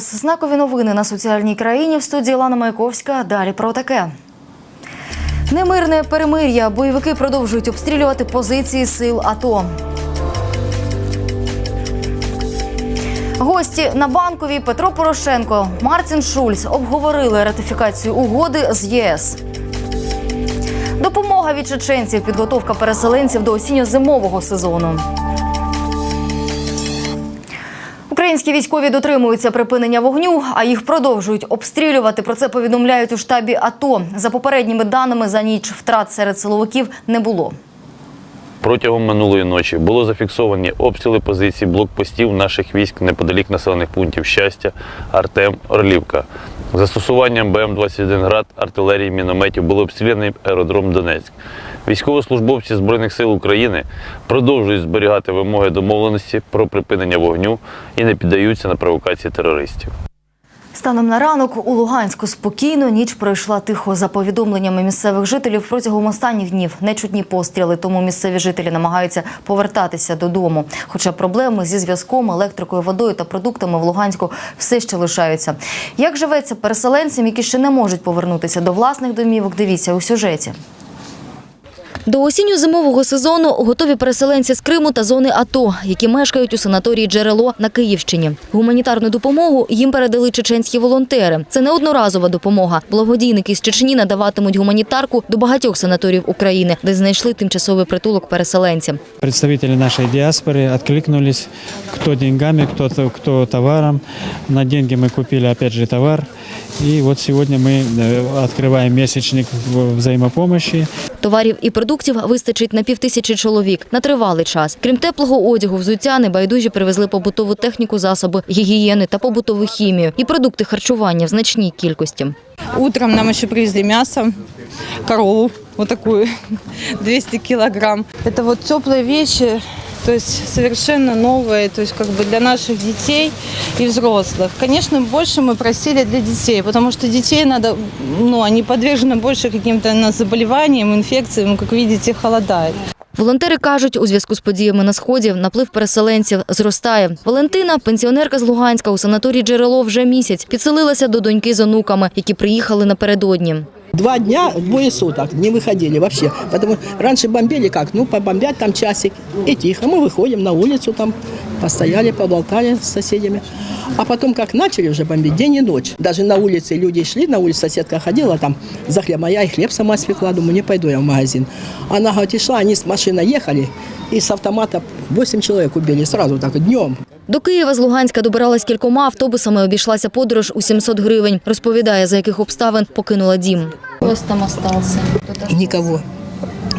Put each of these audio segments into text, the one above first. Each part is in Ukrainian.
Вітаю. Знакові новини на соціальній країні в студії Лана Маяковська. Далі про таке. Немирне перемир'я. Бойовики продовжують обстрілювати позиції сил АТО. Гості на банковій Петро Порошенко, Мартін Шульц обговорили ратифікацію угоди з ЄС. Допомога від чеченців, підготовка переселенців до осінньо-зимового сезону. Українські військові дотримуються припинення вогню, а їх продовжують обстрілювати. Про це повідомляють у штабі АТО. За попередніми даними за ніч втрат серед силовиків не було. Протягом минулої ночі було зафіксовані обстріли позицій блокпостів наших військ неподалік населених пунктів щастя, Артем, Орлівка. Застосуванням БМ-21 град, артилерії, мінометів було обстріляний аеродром Донецьк. Військовослужбовці Збройних сил України продовжують зберігати вимоги домовленості про припинення вогню і не піддаються на провокації терористів. Станом на ранок у Луганську спокійно ніч пройшла тихо. За повідомленнями місцевих жителів протягом останніх днів нечутні постріли, тому місцеві жителі намагаються повертатися додому. Хоча проблеми зі зв'язком, електрикою, водою та продуктами в Луганську все ще лишаються. Як живеться переселенцям, які ще не можуть повернутися до власних домівок? Дивіться у сюжеті. До осінньо-зимового сезону готові переселенці з Криму та зони АТО, які мешкають у санаторії Джерело на Київщині. Гуманітарну допомогу їм передали чеченські волонтери. Це не одноразова допомога. Благодійники з Чечні надаватимуть гуманітарку до багатьох санаторів України, де знайшли тимчасовий притулок переселенцям. Представители нашей диаспоры откликнулись, кто деньгами, кто, кто товаром. На деньги мы купили опять же товар. И вот сегодня мы э, открываем месячник в- взаимопомощи. Товарів і продуктів вистачить на півтисячі чоловік на тривалий час. Крім теплого одягу, взуття небайдужі привезли побутову техніку, засоби гігієни та побутову хімію і продукти харчування в значній кількості. Утром нам ще привезли мясо, корову, отаку, такую, 200 кілограм. Це вот теплые вещи, то есть совершенно новые, то есть как бы для наших детей и взрослых. Конечно, больше мы просили для детей, потому что детей надо, ну, они подвержены больше каким-то на заболеваниям, инфекциям, как видите, холодает. Волонтери кажуть, у зв'язку з подіями на сході наплив переселенців зростає. Валентина, пенсіонерка з Луганська у санаторії Джерело вже місяць, підселилася до доньки з онуками, які приїхали напередодні. Два дня, двое суток не выходили вообще. Потому раньше бомбили как? Ну, побомбят там часик и тихо. Мы выходим на улицу там, постояли, поболтали с соседями. А потом как начали уже бомбить день и ночь. Даже на улице люди шли, на улице соседка ходила там за хлеб. А я и хлеб сама спекла, думаю, не пойду я в магазин. Она говорит, и шла, они с машиной ехали, и с автомата 8 человек убили сразу так днем. До Києва з Луганська добиралась кількома автобусами, обійшлася подорож у 700 гривень. Розповідає, за яких обставин покинула дім. Вас там остався? Никого.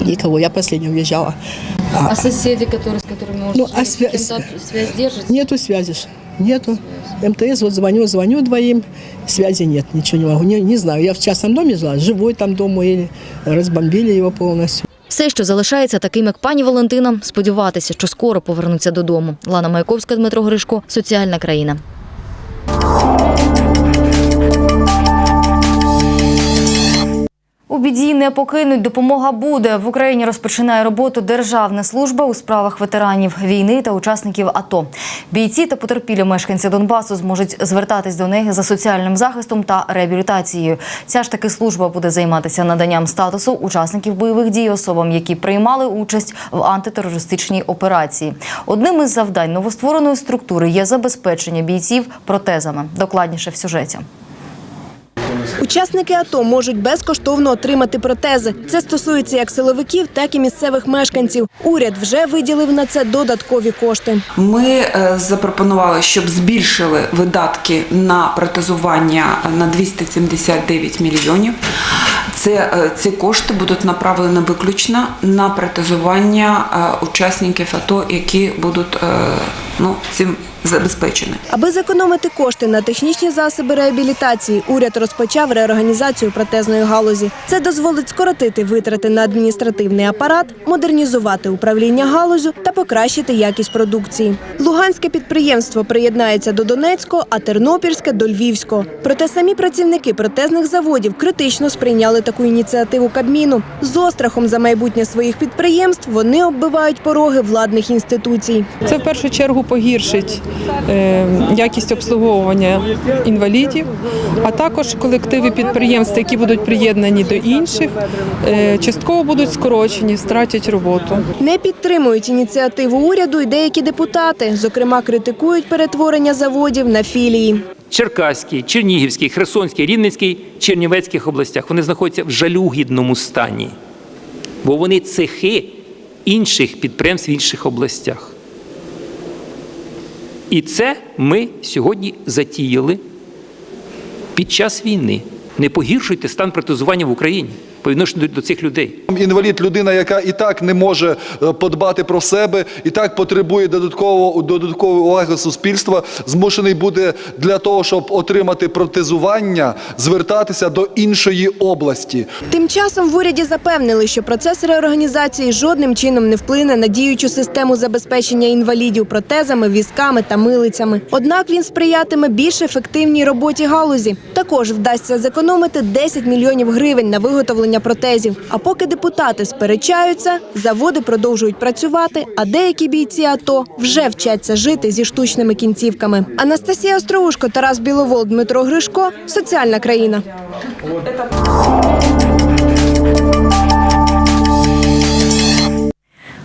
Никого. Я последним уезжала. А соседи, которые, с которыми Ну, а связь- связь? Нету связи. Нету. МТС, вот звоню, звоню двоим, связи нет, ничего не могу. Не, не знаю, я в частном доме жила, живой там дома или разбомбили его полностью. Все, що залишається таким, як пані Валентина, сподіватися, що скоро повернуться додому. Лана Маяковська, Дмитро Гришко, Соціальна країна. У біді не покинуть, допомога буде. В Україні розпочинає роботу Державна служба у справах ветеранів війни та учасників АТО. Бійці та потерпілі мешканці Донбасу зможуть звертатись до неї за соціальним захистом та реабілітацією. Ця ж таки служба буде займатися наданням статусу учасників бойових дій особам, які приймали участь в антитерористичній операції. Одним із завдань новоствореної структури є забезпечення бійців протезами. Докладніше в сюжеті. Учасники АТО можуть безкоштовно отримати протези. Це стосується як силовиків, так і місцевих мешканців. Уряд вже виділив на це додаткові кошти. Ми е, запропонували, щоб збільшили видатки на протезування на 279 мільйонів. Це е, ці кошти будуть направлені виключно на протезування е, учасників АТО, які будуть ну, цим забезпечені. Аби зекономити кошти на технічні засоби реабілітації, уряд розпочав реорганізацію протезної галузі. Це дозволить скоротити витрати на адміністративний апарат, модернізувати управління галузю та покращити якість продукції. Луганське підприємство приєднається до Донецького, а Тернопільське до Львівського. Проте самі працівники протезних заводів критично сприйняли таку ініціативу Кабміну. З острахом за майбутнє своїх підприємств вони оббивають пороги владних інституцій. Це в першу чергу погіршить якість обслуговування інвалідів, а також колективи підприємств, які будуть приєднані до інших, е, частково будуть скорочені, стратять роботу. Не підтримують ініціативу уряду й деякі депутати. Зокрема, критикують перетворення заводів на філії. Черкаській, Чернігівській, Херсонській, Рівненській, Чернівецьких областях вони знаходяться в жалюгідному стані, бо вони цехи інших підприємств в інших областях. І це ми сьогодні затіяли під час війни. Не погіршуйте стан протезування в Україні по відношенню до цих людей. Інвалід людина, яка і так не може е, подбати про себе, і так потребує додатково додаткової уваги суспільства, змушений буде для того, щоб отримати протезування, звертатися до іншої області. Тим часом в уряді запевнили, що процес реорганізації жодним чином не вплине на діючу систему забезпечення інвалідів протезами, візками та милицями. Однак він сприятиме більш ефективній роботі галузі. Також вдасться зекономити 10 мільйонів гривень на виготовлення протезів. А поки депутати сперечаються, заводи продовжують працювати, а деякі бійці АТО вже вчаться жити зі штучними кінцівками. Анастасія Остроушко, Тарас Біловол, Дмитро Гришко. Соціальна країна.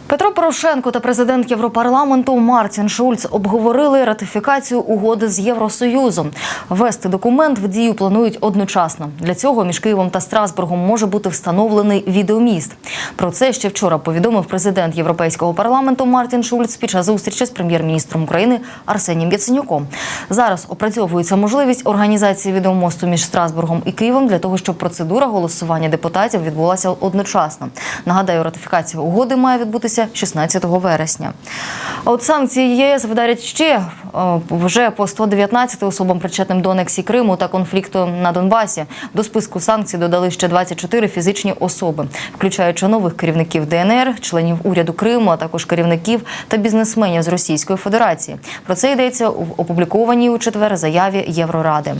Петро Порошенко та президент Європарламенту Мартін Шульц обговорили ратифікацію угоди з Євросоюзом. Ввести документ в дію планують одночасно. Для цього між Києвом та Страсбургом може бути встановлений відеоміст. Про це ще вчора повідомив президент Європейського парламенту Мартін Шульц під час зустрічі з прем'єр-міністром України Арсенієм Яценюком. Зараз опрацьовується можливість організації відеомосту між Страсбургом і Києвом для того, щоб процедура голосування депутатів відбулася одночасно. Нагадаю, ратифікація угоди має відбутися 16 вересня. А от санкції ЄС вдарять ще е, вже по 119 особам, причетним до анексії Криму та конфлікту на Донбасі. До списку санкцій додали ще 24 фізичні особи, включаючи нових керівників ДНР, членів уряду Криму, а також керівників та бізнесменів з Російської Федерації. Про це йдеться в опублікованій у четвер заяві Євроради.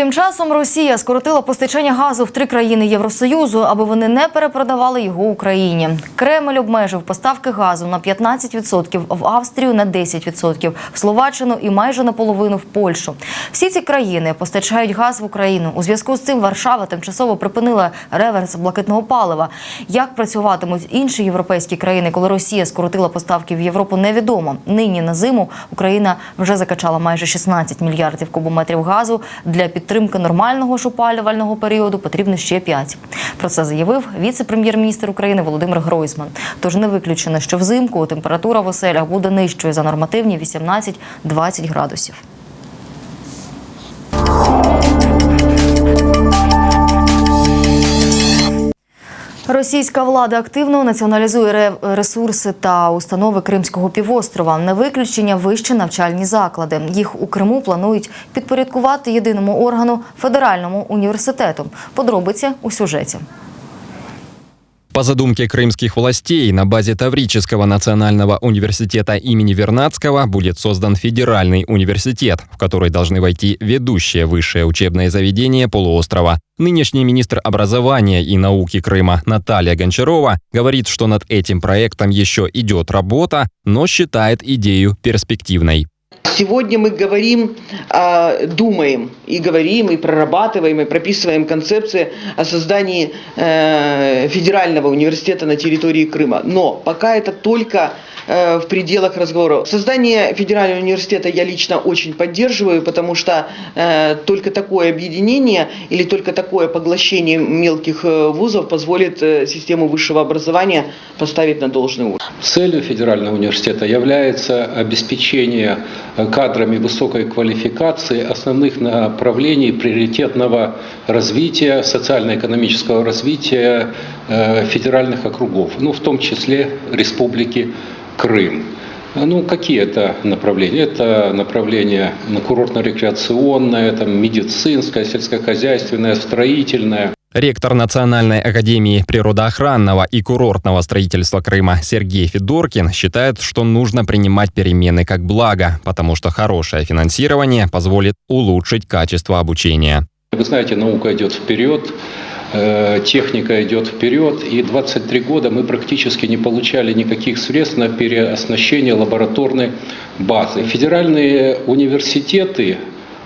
Тим часом Росія скоротила постачання газу в три країни Євросоюзу, аби вони не перепродавали його Україні. Кремль обмежив поставки газу на 15%, в Австрію на 10%, в Словаччину і майже наполовину в Польщу. Всі ці країни постачають газ в Україну. У зв'язку з цим Варшава тимчасово припинила реверс блакитного палива. Як працюватимуть інші європейські країни, коли Росія скоротила поставки в Європу, невідомо. Нині на зиму Україна вже закачала майже 16 мільярдів кубометрів газу для підтримки нормального ж опалювального періоду потрібно ще 5. Про це заявив віце-прем'єр-міністр України Володимир Гройсман. Тож не виключено, що взимку температура в оселях буде нижчою за нормативні 18-20 градусів. Російська влада активно націоналізує ре- ресурси та установи Кримського півострова. Не виключення вищі навчальні заклади. Їх у Криму планують підпорядкувати єдиному органу федеральному університету. Подробиці у сюжеті. По задумке крымских властей, на базе Таврического национального университета имени Вернадского будет создан федеральный университет, в который должны войти ведущие высшее учебное заведение полуострова. Нынешний министр образования и науки Крыма Наталья Гончарова говорит, что над этим проектом еще идет работа, но считает идею перспективной. Сегодня мы говорим, а, думаем и говорим, и прорабатываем, и прописываем концепции о создании э, федерального университета на территории Крыма. Но пока это только э, в пределах разговора. Создание федерального университета я лично очень поддерживаю, потому что э, только такое объединение или только такое поглощение мелких вузов позволит систему высшего образования поставить на должный уровень. Целью федерального университета является обеспечение кадрами высокой квалификации основных направлений приоритетного развития, социально-экономического развития э, федеральных округов, ну, в том числе Республики Крым. Ну, какие это направления? Это направление ну, курортно-рекреационное, это медицинское, сельскохозяйственное, строительное. Ректор Национальной академии природоохранного и курортного строительства Крыма Сергей Федоркин считает, что нужно принимать перемены как благо, потому что хорошее финансирование позволит улучшить качество обучения. Вы знаете, наука идет вперед, э, техника идет вперед, и 23 года мы практически не получали никаких средств на переоснащение лабораторной базы. Федеральные университеты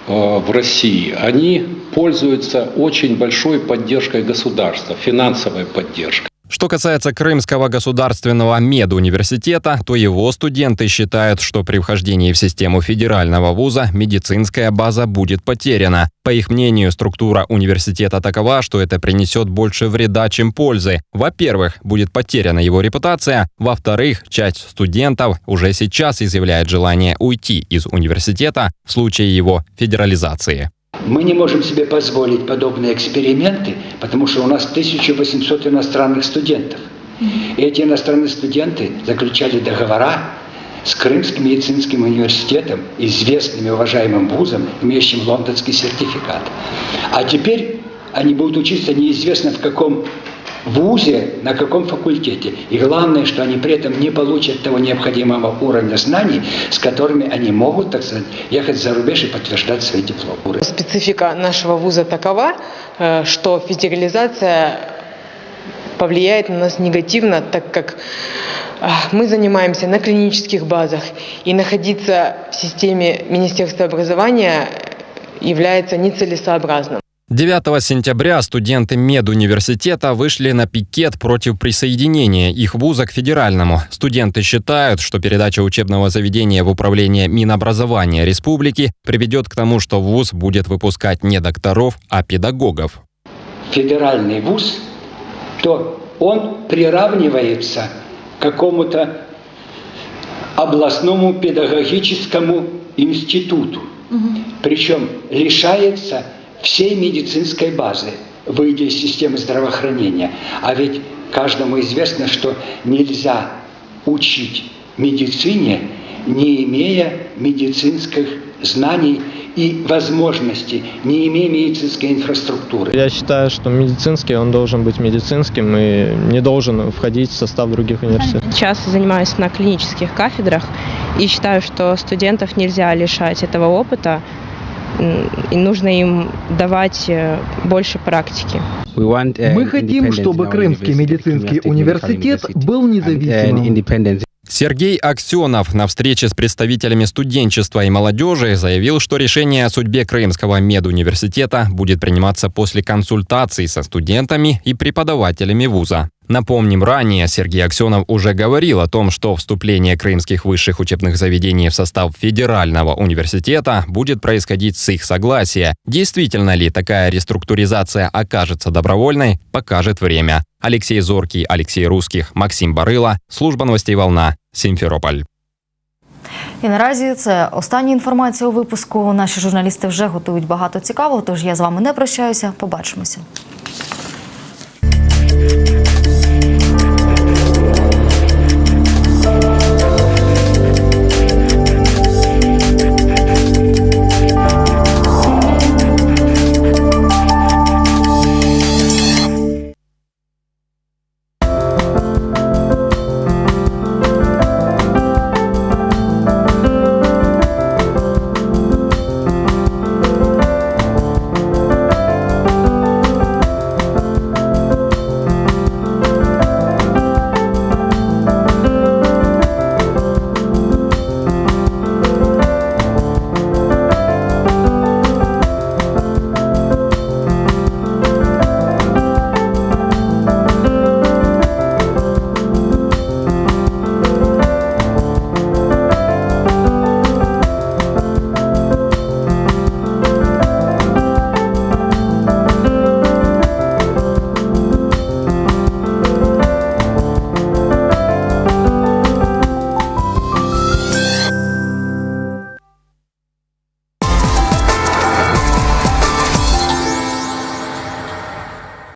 в России, они пользуются очень большой поддержкой государства, финансовой поддержкой. Что касается Крымского государственного медуниверситета, то его студенты считают, что при вхождении в систему федерального вуза медицинская база будет потеряна. По их мнению, структура университета такова, что это принесет больше вреда, чем пользы. Во-первых, будет потеряна его репутация. Во-вторых, часть студентов уже сейчас изъявляет желание уйти из университета в случае его федерализации. Мы не можем себе позволить подобные эксперименты, потому что у нас 1800 иностранных студентов. И эти иностранные студенты заключали договора с Крымским медицинским университетом, известным и уважаемым вузом, имеющим лондонский сертификат. А теперь они будут учиться неизвестно в каком вузе, на каком факультете. И главное, что они при этом не получат того необходимого уровня знаний, с которыми они могут, так сказать, ехать за рубеж и подтверждать свои дипломы. Специфика нашего вуза такова, э, что федерализация повлияет на нас негативно, так как э, мы занимаемся на клинических базах, и находиться в системе Министерства образования является нецелесообразным. 9 сентября студенты медуниверситета вышли на пикет против присоединения их вуза к федеральному. Студенты считают, что передача учебного заведения в управление Минобразования республики приведет к тому, что вуз будет выпускать не докторов, а педагогов. Федеральный вуз, то он приравнивается к какому-то областному педагогическому институту. Причем лишается всей медицинской базы, выйдя из системы здравоохранения. А ведь каждому известно, что нельзя учить медицине, не имея медицинских знаний и возможностей, не имея медицинской инфраструктуры. Я считаю, что медицинский, он должен быть медицинским и не должен входить в состав других университетов. Сейчас занимаюсь на клинических кафедрах и считаю, что студентов нельзя лишать этого опыта, и нужно им давать э, больше практики. Мы хотим, чтобы Крымский медицинский университет был независимым. Сергей Аксенов на встрече с представителями студенчества и молодежи заявил, что решение о судьбе Крымского медуниверситета будет приниматься после консультаций со студентами и преподавателями вуза. Напомним, ранее Сергей Аксенов уже говорил о том, что вступление крымских высших учебных заведений в состав федерального университета будет происходить с их согласия. Действительно ли такая реструктуризация окажется добровольной, покажет время. Алексей Зоркий, Алексей Русских, Максим Барила. Служба новостей «Волна», Сімферополь. І наразі це остання інформація у випуску. Наші журналісти вже готують багато цікавого. Тож я з вами не прощаюся. Побачимося.